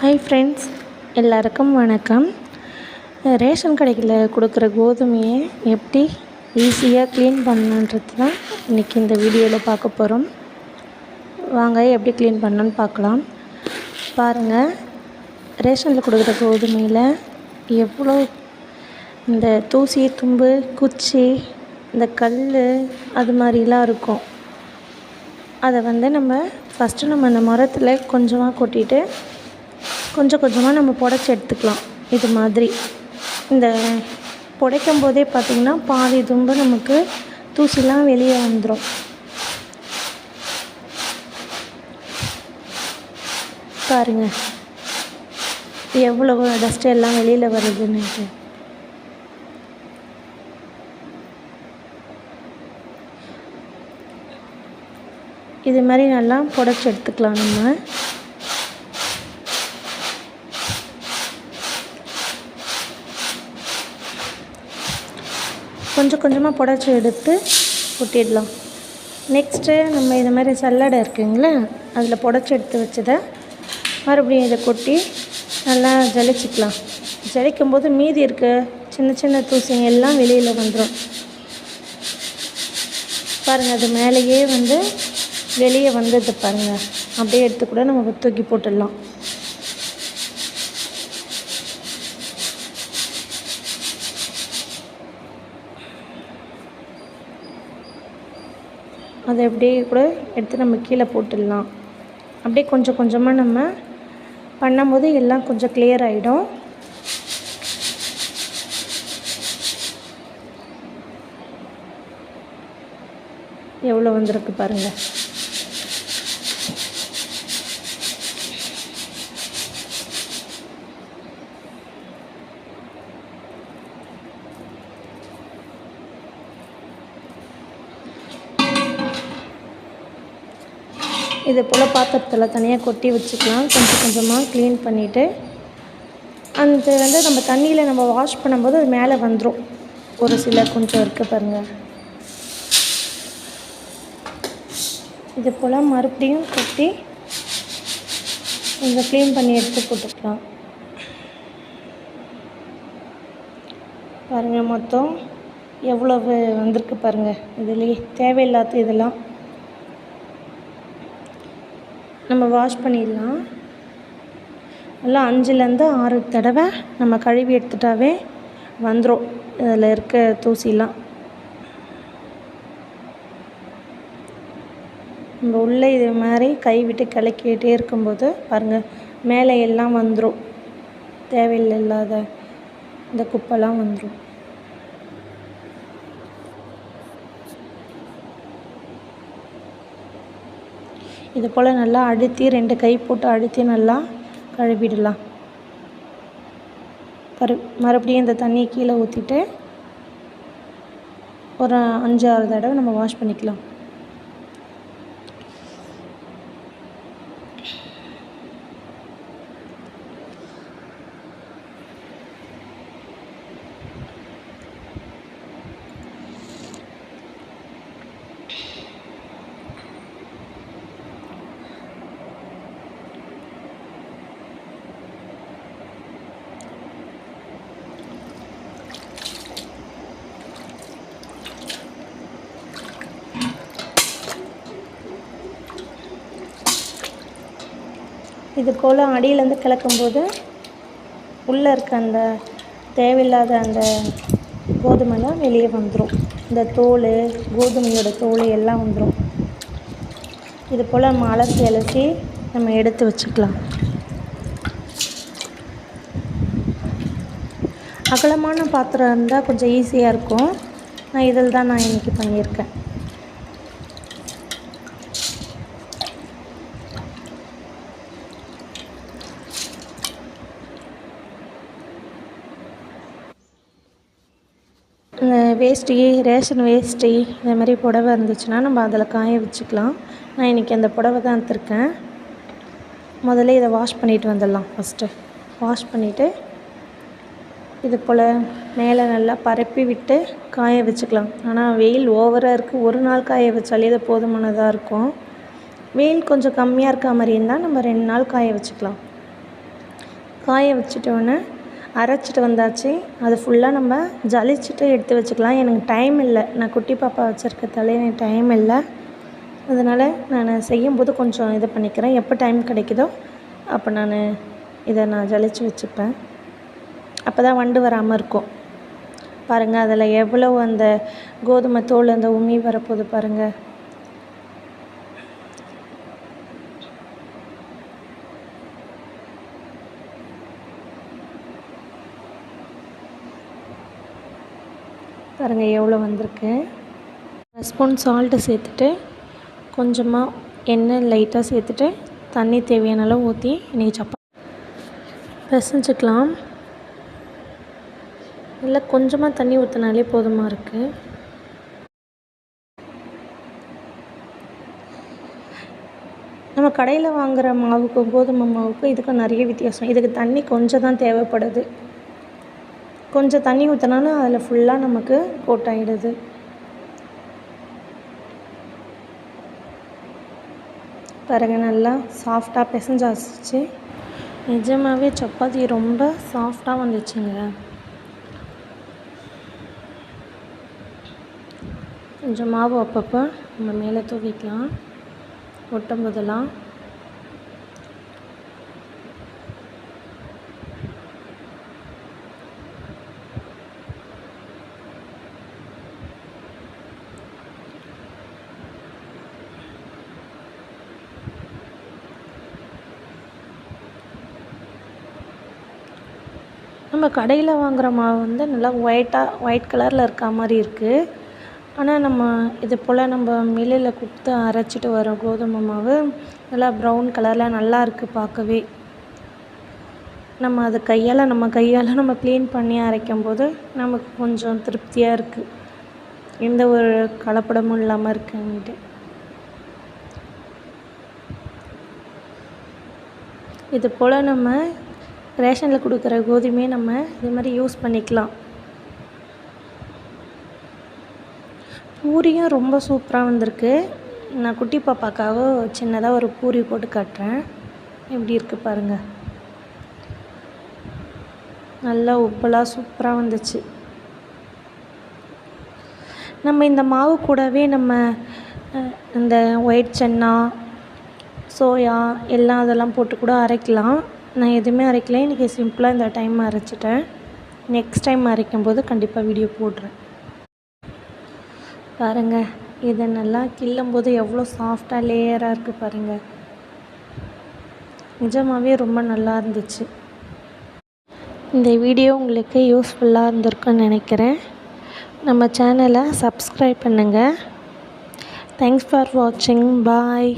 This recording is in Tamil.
ஹாய் ஃப்ரெண்ட்ஸ் எல்லாருக்கும் வணக்கம். ரேஷன் கடைகளில் கொடுக்குற கோதுமையை எப்படி ஈஸியாக க்ளீன் பண்ணணுன்றது தான் இன்றைக்கி இந்த வீடியோவில் பார்க்க போகிறோம் வாங்க எப்படி க்ளீன் பண்ணணுன்னு பார்க்கலாம். பாருங்கள் ரேஷனில் கொடுக்குற கோதுமையில் எவ்வளோ இந்த தூசி தும்பு குச்சி இந்த கல் அது மாதிரிலாம் இருக்கும். அதை வந்து நம்ம ஃபஸ்ட்டு நம்ம அந்த மரத்தில் கொஞ்சமாக கொட்டிட்டு கொஞ்சம் கொஞ்சமாக நம்ம புடச்சி எடுத்துக்கலாம். இது மாதிரி. இந்த புடைக்கும் போதே பார்த்திங்கன்னா பாதி தும்பு நமக்கு தூசிலாம் வெளியே வந்துடும் பாருங்கள் எவ்வளோ டஸ்ட் எல்லாம் வெளியில் வருதுன்னு இது மாதிரி நல்லா புடச்சி எடுத்துக்கலாம் நம்ம. கொஞ்சம் கொஞ்சமாக புடச்சி எடுத்து கொட்டிடலாம். நெக்ஸ்ட்டு நம்ம இது மாதிரி சல்லடை இருக்குங்களே? அதில் புடச்சி எடுத்து வச்சதை மறுபடியும் இதை கொட்டி நல்லா ஜலிச்சிக்கலாம். ஜலிக்கும் போது மீதி இருக்க சின்ன சின்ன தூசிங்க எல்லாம் வெளியில் வந்துடும் பாருங்கள் அது மேலேயே வந்து வெளியே வந்தது பாருங்கள் அப்படியே எடுத்து கூட நம்ம தூக்கி போட்டுடலாம். அதை அப்படியே கூட எடுத்து நம்ம கீழே போட்டுடலாம். அப்படியே கொஞ்சம் கொஞ்சமாக நம்ம பண்ணும்போது எல்லாம் கொஞ்சம் கிளியர் ஆகிடும் எவ்வளோ வந்திருக்கு பாருங்கள் இது போல் பாத்திரத்தில் தனியாக கொட்டி வச்சுக்கலாம். கொஞ்சம் கொஞ்சமாக க்ளீன் பண்ணிவிட்டு அந்த வந்து நம்ம தண்ணியில் நம்ம வாஷ் பண்ணும்போது அது மேலே வந்துடும் ஒரு சில கொஞ்சம் இருக்குது பாருங்கள் இது போல் மறுபடியும் கொட்டி கொஞ்சம் க்ளீன் பண்ணி எடுத்து போட்டுக்கலாம். பாருங்கள் மொத்தம் எவ்வளவு வந்திருக்கு பாருங்கள் இதுலேயே தேவையில்லாத இதெல்லாம். நம்ம வாஷ் பண்ணிடலாம். நல்லா அஞ்சுலேருந்து ஆறு தடவை நம்ம கழுவி எடுத்துட்டாவே வந்துடும் இதில் இருக்க தூசிலாம். நம்ம உள்ளே இது மாதிரி கை விட்டு கிளக்கிட்டே இருக்கும்போது பாருங்கள் மேலே எல்லாம் வந்துடும் தேவையில்லாத இந்த குப்பைலாம் வந்துடும் இது போல் நல்லா அழுத்தி ரெண்டு கை போட்டு அழுத்தி நல்லா கழுவிடலாம். கரு மறுபடியும் இந்த தண்ணியை கீழே ஊற்றிட்டு ஒரு அஞ்சு ஆறு தடவை நம்ம வாஷ் பண்ணிக்கலாம். இது போல் அடியிலேருந்து கிளக்கும்போது உள்ளே இருக்க அந்த தேவையில்லாத அந்த கோதுமைலாம் வெளியே வந்துடும் இந்த தோல் கோதுமையோட தோல் எல்லாம் வந்துடும் இது போல் நம்ம அலசி அலசி நம்ம எடுத்து வச்சுக்கலாம். அகலமான பாத்திரம் இருந்தால் கொஞ்சம் ஈஸியாக இருக்கும். நான் இதில் தான் நான் இன்றைக்கி பண்ணியிருக்கேன் இந்த வேஷ்டி ரேஷன் வேஷ்டி இந்த மாதிரி புடவ இருந்துச்சுன்னா நம்ம அதில் காய வச்சுக்கலாம். நான் இன்றைக்கி அந்த புடவ தான் எடுத்திருக்கேன். முதல்ல இதை வாஷ் பண்ணிட்டு வந்துடலாம் ஃபஸ்ட்டு வாஷ் பண்ணிவிட்டு இது போல் மேலே நல்லா பரப்பி விட்டு காய வச்சுக்கலாம். ஆனால் வெயில் ஓவராக இருக்குது ஒரு நாள் காய வச்சாலே இது போதுமானதாக இருக்கும். வெயில் கொஞ்சம் கம்மியாக இருக்க மாதிரி இருந்தால் நம்ம ரெண்டு நாள் காய வச்சுக்கலாம். காய வச்சுட்டோன்னே அரைச்சிட்டு வந்தாச்சு. அது ஃபுல்லாக நம்ம ஜலிச்சுட்டு எடுத்து வச்சுக்கலாம். எனக்கு டைம் இல்லை. நான் குட்டி பாப்பா வச்சுருக்கதால எனக்கு டைம் இல்லை. அதனால் நான் செய்யும்போது கொஞ்சம் இது பண்ணிக்கிறேன். எப்போ டைம் கிடைக்குதோ அப்போ நான் இதை நான் ஜலிச்சு வச்சுப்பேன். அப்போ தான் வண்டு வராமல் இருக்கும். பாருங்கள் அதில் எவ்வளோ அந்த கோதுமை தோல் அந்த உமி வரப்போகுது பாருங்கள் பாருங்கள் எவ்வளோ வந்திருக்கு. ஸ்பூன் சால்ட்டு சேர்த்துட்டு கொஞ்சமாக எண்ணெய் லைட்டாக சேர்த்துட்டு தண்ணி தேவையான அளவு ஊற்றி இன்றைக்கி சப்பாத்தி பிசைஞ்சிக்கலாம். இல்லை கொஞ்சமாக தண்ணி ஊற்றினாலே போதுமாக இருக்குது நம்ம கடையில் வாங்குகிற மாவுக்கும் கோதுமை மாவுக்கும் இதுக்கும் நிறைய வித்தியாசம். இதுக்கு தண்ணி கொஞ்சம் தான் தேவைப்படுது. கொஞ்சம் தண்ணி ஊற்றினாலும் அதில் ஃபுல்லாக நமக்கு கோட் ஆகிடுது பாருங்க நல்லா சாஃப்டாக பிசைஞ்சாச்சு. நிஜமாகவே சப்பாத்தி ரொம்ப சாஃப்டாக வந்துச்சுங்க. கொஞ்சம் மாவு அப்பப்போ நம்ம மேலே தூவிக்கலாம். ஒட்டும் போதெல்லாம். நம்ம கடையில் வாங்குகிற மாவு வந்து நல்லா ஒயிட்டாக ஒயிட் கலரில் இருக்கா மாதிரி இருக்குது ஆனால் நம்ம இது போல் நம்ம மில்லில் கொடுத்து அரைச்சிட்டு வர கோதுமை மாவு நல்லா ப்ரௌன் கலரில் நல்லா இருக்குது பார்க்கவே. நம்ம அது கையால் நம்ம கையால் நம்ம க்ளீன் பண்ணி அரைக்கும் போது நமக்கு கொஞ்சம் திருப்தியாக இருக்குது எந்த ஒரு கலப்படமும் இல்லாமல் இருக்குன்ட்டு. இது போல் நம்ம ரேஷனில் கொடுக்குற கோதுமையை நம்ம இது மாதிரி யூஸ் பண்ணிக்கலாம். பூரியும் ரொம்ப சூப்பராக வந்திருக்கு. நான் குட்டி பாப்பாக்காக சின்னதாக ஒரு பூரி போட்டு காட்டுறேன். எப்படி இருக்குது பாருங்கள் நல்லா உப்பலாக சூப்பராக வந்துச்சு. நம்ம இந்த மாவு கூடவே நம்ம இந்த ஒயிட் சன்னா சோயா எல்லாம் அதெல்லாம் போட்டு கூட அரைக்கலாம். நான் எதுவுமே அரைக்கல. இன்றைக்கி சிம்பிளாக இந்த டைம் அரைச்சிட்டேன். நெக்ஸ்ட் டைம் அரைக்கும் போது கண்டிப்பாக வீடியோ போடுறேன். பாருங்கள் இதை நல்லா கிள்ளும்போது எவ்வளோ சாஃப்டாக லேயராக இருக்குது பாருங்கள் நிஜமாகவே ரொம்ப நல்லா இருந்துச்சு. இந்த வீடியோ உங்களுக்கு யூஸ்ஃபுல்லாக இருந்திருக்குன்னு நினைக்கிறேன். நம்ம சேனலை சப்ஸ்கிரைப் பண்ணுங்கள் தேங்க்ஸ் ஃபார் வாட்சிங் பாய்